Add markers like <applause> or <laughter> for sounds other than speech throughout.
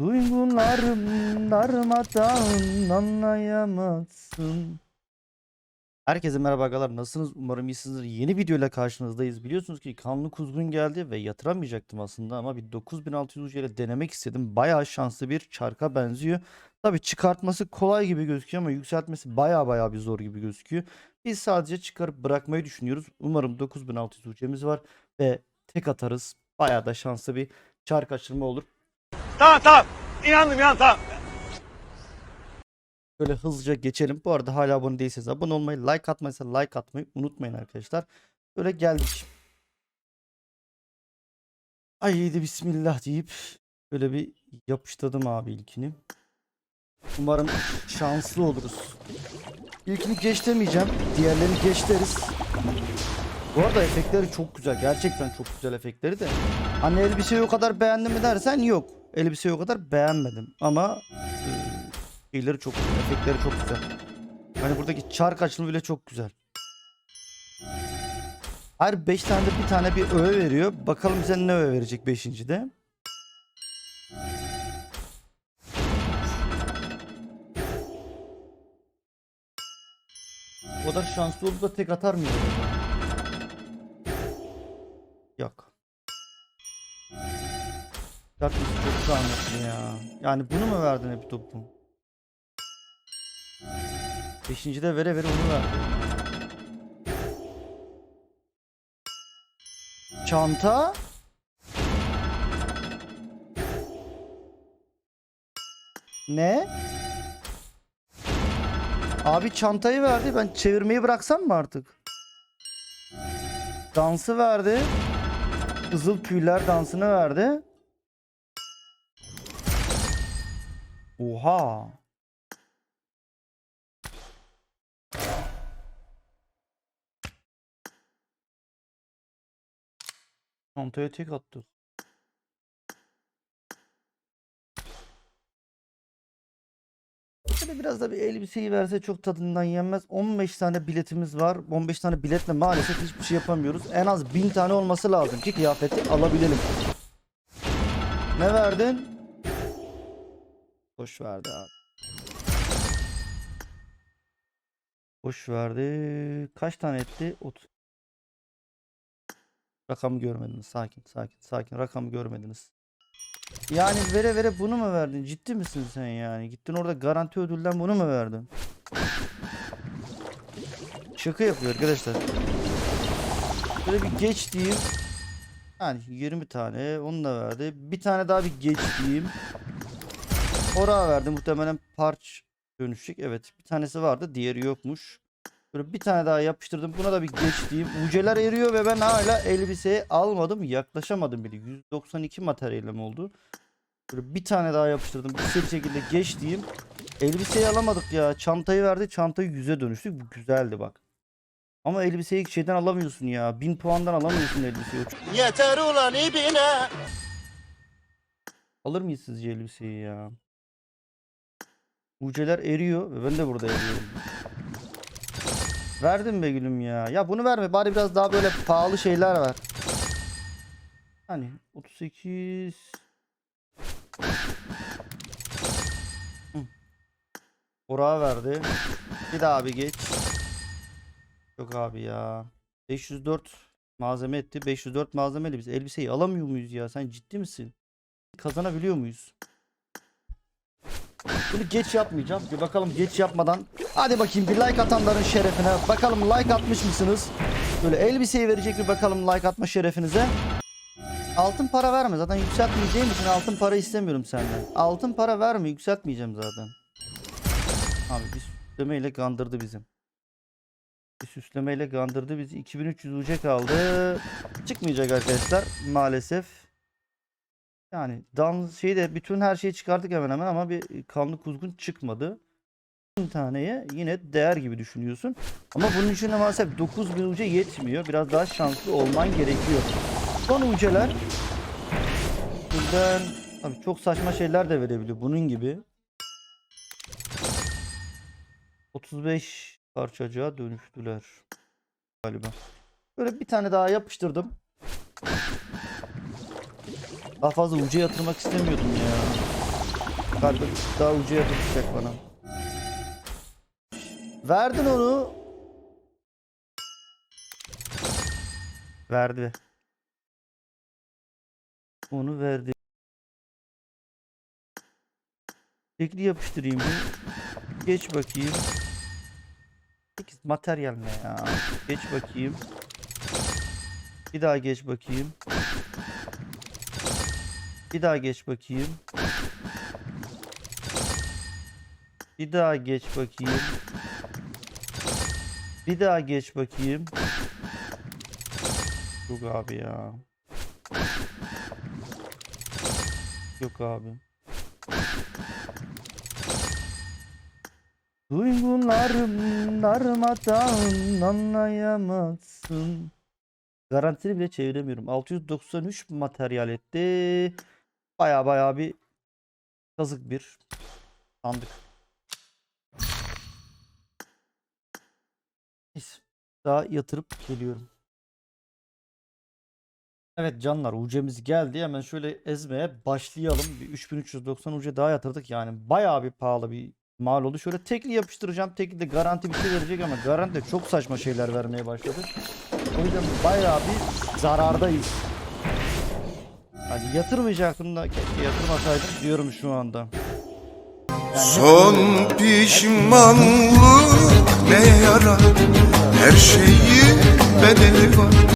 Duygularım darmadan anlayamazsın. Herkese merhaba arkadaşlar. Nasılsınız? Umarım iyisinizdir. Yeni videoyla karşınızdayız. Biliyorsunuz ki kanlı kuzgun geldi ve yatıramayacaktım aslında ama bir 9600 ucu ile denemek istedim. Bayağı şanslı bir çarka benziyor. Tabii çıkartması kolay gibi gözüküyor ama yükseltmesi bayağı bayağı bir zor gibi gözüküyor. Biz sadece çıkarıp bırakmayı düşünüyoruz. Umarım 9600 ucemiz var ve tek atarız. Bayağı da şanslı bir çark açılma olur. Tamam tamam. İnandım ya tamam. Böyle hızlıca geçelim. Bu arada hala abone değilseniz abone olmayı, like atmaysa like atmayı unutmayın arkadaşlar. Böyle geldik. Haydi bismillah deyip böyle bir yapıştırdım abi ilkini. Umarım şanslı oluruz. İlkini geç demeyeceğim. Diğerlerini geç deriz. Bu arada efektleri çok güzel. Gerçekten çok güzel efektleri de. Hani elbiseyi o kadar beğendim mi dersen yok. Elbiseyi o kadar beğenmedim. Ama e, şeyleri çok güzel. Efektleri çok güzel. Hani buradaki çark açılımı bile çok güzel. Her 5 tane de bir tane bir öğe veriyor. Bakalım bize ne öğe verecek 5. de. O kadar şanslı olup da tek atar mıydı? Yapmış çok zahmetli ya. Yani bunu mu verdin hep topu? Beşinci de vere vere onu verdi. Çanta. Ne? Abi çantayı verdi. Ben çevirmeyi bıraksam mı artık? Dansı verdi. Kızıl tüyler dansını verdi. Oha. Çantaya tek attı. Şöyle biraz da bir elbiseyi verse çok tadından yenmez. 15 tane biletimiz var. 15 tane biletle maalesef hiçbir şey yapamıyoruz. En az 1000 tane olması lazım ki kıyafeti alabilelim. Ne verdin? Boş verdi abi. Boş verdi. Kaç tane etti? 30. Rakamı görmediniz. Sakin, sakin, sakin. Rakamı görmediniz. Yani vere vere bunu mu verdin? Ciddi misin sen yani? Gittin orada garanti ödülden bunu mu verdin? Şaka yapıyor arkadaşlar. Böyle bir geç diyeyim. Yani 20 tane onu da verdi. Bir tane daha bir geç diyeyim. Ora verdi muhtemelen parç dönüşecek. Evet bir tanesi vardı diğeri yokmuş. Böyle bir tane daha yapıştırdım. Buna da bir geç diyeyim. Uceler eriyor ve ben hala elbiseyi almadım. Yaklaşamadım bile. 192 materyalim oldu. Böyle bir tane daha yapıştırdım. Bir şekilde geç diyeyim. Elbiseyi alamadık ya. Çantayı verdi. Çantayı yüze dönüştük. Bu güzeldi bak. Ama elbiseyi şeyden alamıyorsun ya. 1000 puandan alamıyorsun elbiseyi. Yeter ulan ibine. Alır mıyız sizce elbiseyi ya? Uceler eriyor ve ben de burada eriyorum. Verdim be gülüm ya. Ya bunu verme bari biraz daha böyle pahalı şeyler ver. Hani 38 Hı. Orağı verdi. Bir daha bir geç. Yok abi ya. 504 malzeme etti. 504 malzemeyle biz elbiseyi alamıyor muyuz ya? Sen ciddi misin? kazanabiliyor muyuz? Bunu geç yapmayacağım. Bir bakalım geç yapmadan. Hadi bakayım bir like atanların şerefine. Bakalım like atmış mısınız? Böyle elbiseyi verecek bir bakalım like atma şerefinize. Altın para verme. Zaten yükseltmeyeceğim için altın para istemiyorum senden. Altın para verme. Yükseltmeyeceğim zaten. Abi bir süslemeyle kandırdı bizim. Bir süslemeyle kandırdı bizi. 2300 uca kaldı. Çıkmayacak arkadaşlar maalesef. Yani dans şeyi de bütün her şeyi çıkardık hemen hemen ama bir kanlı kuzgun çıkmadı. 1000 taneye yine değer gibi düşünüyorsun. Ama bunun için de maalesef 9000 uca yetmiyor. Biraz daha şanslı olman gerekiyor. Son uceler buradan tabii çok saçma şeyler de verebiliyor. Bunun gibi 35 parçacığa dönüştüler galiba. Böyle bir tane daha yapıştırdım. Daha fazla uca yatırmak istemiyordum ya. Galiba daha ucu yapacak bana. Verdin onu. Verdi. Onu verdi. Tekli yapıştırayım bir. Geç bakayım. 8 materyal ne ya? Geç bakayım. Bir daha geç bakayım. Bir daha geç bakayım. Bir daha geç bakayım. Bir daha geç bakayım. Yok abi ya. Yok abi. Duygularım darmadağın anlayamazsın. Garantili bile çeviremiyorum. 693 materyal etti. Baya baya bir kazık bir sandık. Daha yatırıp geliyorum. Evet canlar UC'miz geldi. Hemen şöyle ezmeye başlayalım. Bir 3390 UC daha yatırdık. Yani bayağı bir pahalı bir mal oldu. Şöyle tekli yapıştıracağım. Tekli de garanti bir şey verecek ama garanti de çok saçma şeyler vermeye başladı. O yüzden bayağı bir zarardayız. Hani yatırmayacaktım da keşke yatırmasaydım diyorum şu anda. Yani Son pişmanlık ne yarar Her şeyi bedeli var hep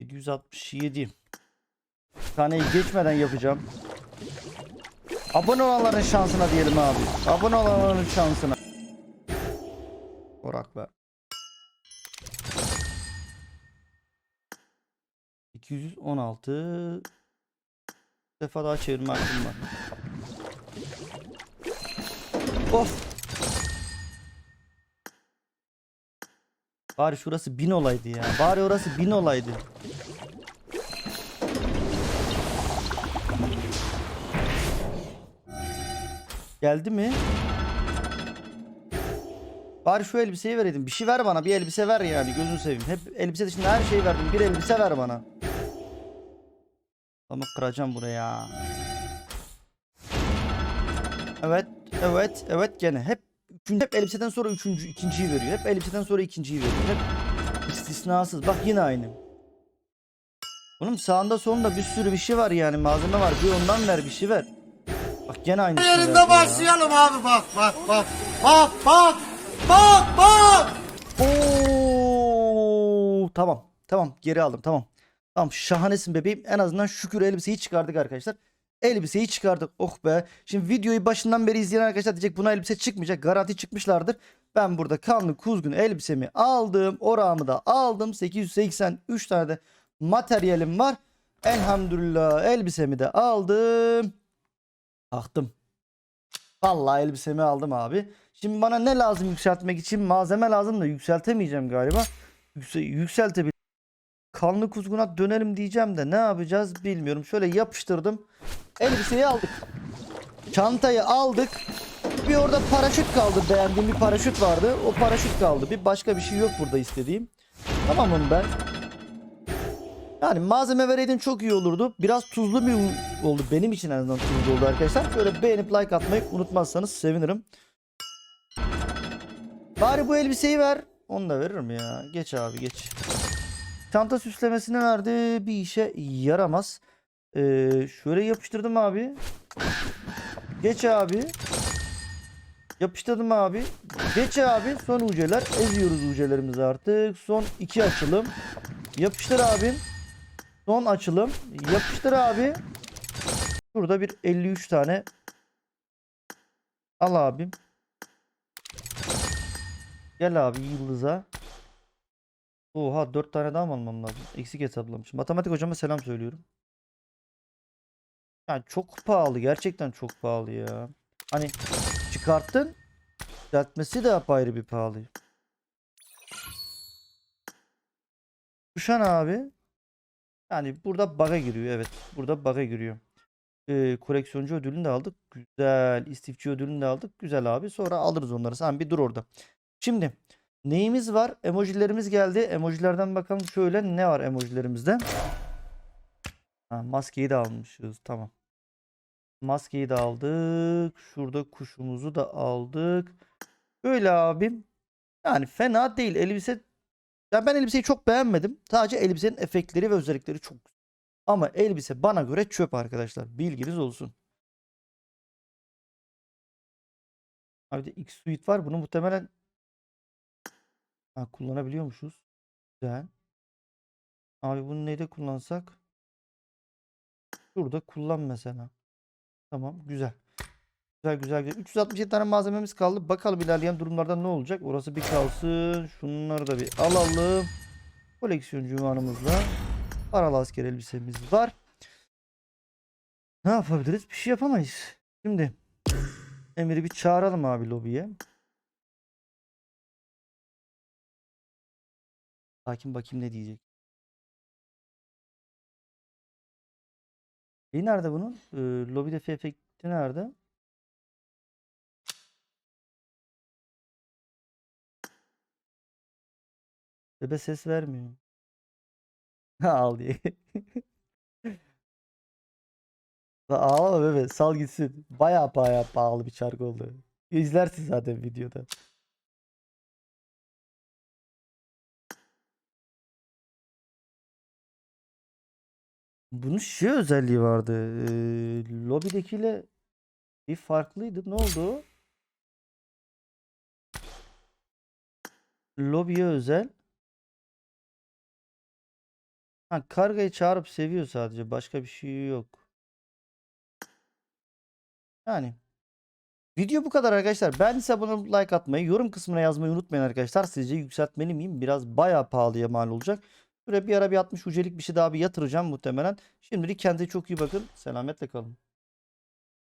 767. Taneyi geçmeden yapacağım. Abone olanların şansına diyelim abi. Abone olanların şansına. Orak be. 216 defa daha çevirme hakkım var. Of. Bari şurası bin olaydı ya. Bari orası bin olaydı. Geldi mi? Bari şu elbiseyi vereydin. Bir şey ver bana. Bir elbise ver yani. Gözünü seveyim. Hep elbise dışında her şeyi verdim. Bir elbise ver bana. Ama kıracağım buraya. Evet. Evet. Evet gene. Hep üçüncü, hep elbiseden sonra üçüncü, ikinciyi veriyor. Hep elbiseden sonra ikinciyi veriyor. Hep istisnasız. Bak yine aynı. Oğlum sağında solunda bir sürü bir şey var yani. Malzeme var. Bir ondan ver bir şey ver. Bak gene aynı. Yerinde başlayalım abi bak bak bak. Bak bak. Bak bak. Oo, tamam. Tamam geri aldım tamam. Tamam şahanesin bebeğim. En azından şükür elbiseyi çıkardık arkadaşlar. Elbiseyi çıkardık. Oh be. Şimdi videoyu başından beri izleyen arkadaşlar diyecek buna elbise çıkmayacak. Garanti çıkmışlardır. Ben burada kanlı kuzgun elbisemi aldım. Orağımı da aldım. 883 tane de materyalim var. Elhamdülillah elbisemi de aldım. Aktım. Vallahi elbisemi aldım abi. Şimdi bana ne lazım yükseltmek için? Malzeme lazım da yükseltemeyeceğim galiba. Yükse yükseltebil. Kanlı kuzguna dönelim diyeceğim de ne yapacağız bilmiyorum. Şöyle yapıştırdım. Elbiseyi aldık. Çantayı aldık. Bir orada paraşüt kaldı. Beğendiğim bir paraşüt vardı. O paraşüt kaldı. Bir başka bir şey yok burada istediğim. Tamamım ben. Yani malzeme vereydin çok iyi olurdu. Biraz tuzlu bir oldu. Benim için en azından tuzlu oldu arkadaşlar. Şöyle beğenip like atmayı unutmazsanız sevinirim. Bari bu elbiseyi ver. Onu da veririm ya. Geç abi geç. Çanta süslemesini verdi. Bir işe yaramaz. Ee, şöyle yapıştırdım abi. Geç abi. Yapıştırdım abi. Geç abi. Son uceler. Eziyoruz ucelerimizi artık. Son iki açılım. Yapıştır abim. Son açılım. Yapıştır abi. Burada bir 53 tane. Al abim. Gel abi yıldıza. Oha 4 tane daha mı almam lazım? Eksik hesaplamışım. Matematik hocama selam söylüyorum. Yani çok pahalı. Gerçekten çok pahalı ya. Hani çıkarttın. Düzeltmesi de apayrı bir pahalı. Kuşan abi. Yani burada bug'a giriyor. Evet. Burada bug'a giriyor. Ee, koleksiyoncu ödülünü de aldık. Güzel. İstifçi ödülünü de aldık. Güzel abi. Sonra alırız onları. Sen bir dur orada. Şimdi neyimiz var? Emojilerimiz geldi. Emojilerden bakalım şöyle ne var emojilerimizde? Ha, maskeyi de almışız. Tamam. Maskeyi de aldık. Şurada kuşumuzu da aldık. Böyle abim. Yani fena değil. Elbise ya ben elbiseyi çok beğenmedim. Sadece elbisenin efektleri ve özellikleri çok güzel. Ama elbise bana göre çöp arkadaşlar. Bilginiz olsun. Abi de X Suite var. Bunu muhtemelen ha, kullanabiliyormuşuz. Güzel. Abi bunu neyde kullansak? Şurada kullan mesela. Tamam güzel. Güzel güzel güzel. 367 tane malzememiz kaldı. Bakalım ilerleyen durumlarda ne olacak. Orası bir kalsın. Şunları da bir alalım. Koleksiyoncu ünvanımızla paralı asker elbisemiz var. Ne yapabiliriz? Bir şey yapamayız. Şimdi Emir'i bir çağıralım abi lobiye. Sakin bakayım ne diyecek. İyi nerede bunun? Ee, lobide efekti nerede? Bebe ses vermiyor. <laughs> Al diye. La Ağlama bebe sal gitsin. Baya baya pahalı bir çark oldu. İzlersin zaten videoda. Bunun şey özelliği vardı. Ee, lobidekiyle bir farklıydı. Ne oldu? Lobiye özel. Ha, kargayı çağırıp seviyor sadece. Başka bir şey yok. Yani. Video bu kadar arkadaşlar. Beğendiyse abone olup like atmayı, yorum kısmına yazmayı unutmayın arkadaşlar. Sizce yükseltmeli miyim? Biraz bayağı pahalıya mal olacak. Şuraya bir ara bir 60 ucelik bir şey daha bir yatıracağım muhtemelen. Şimdilik kendinize çok iyi bakın. Selametle kalın.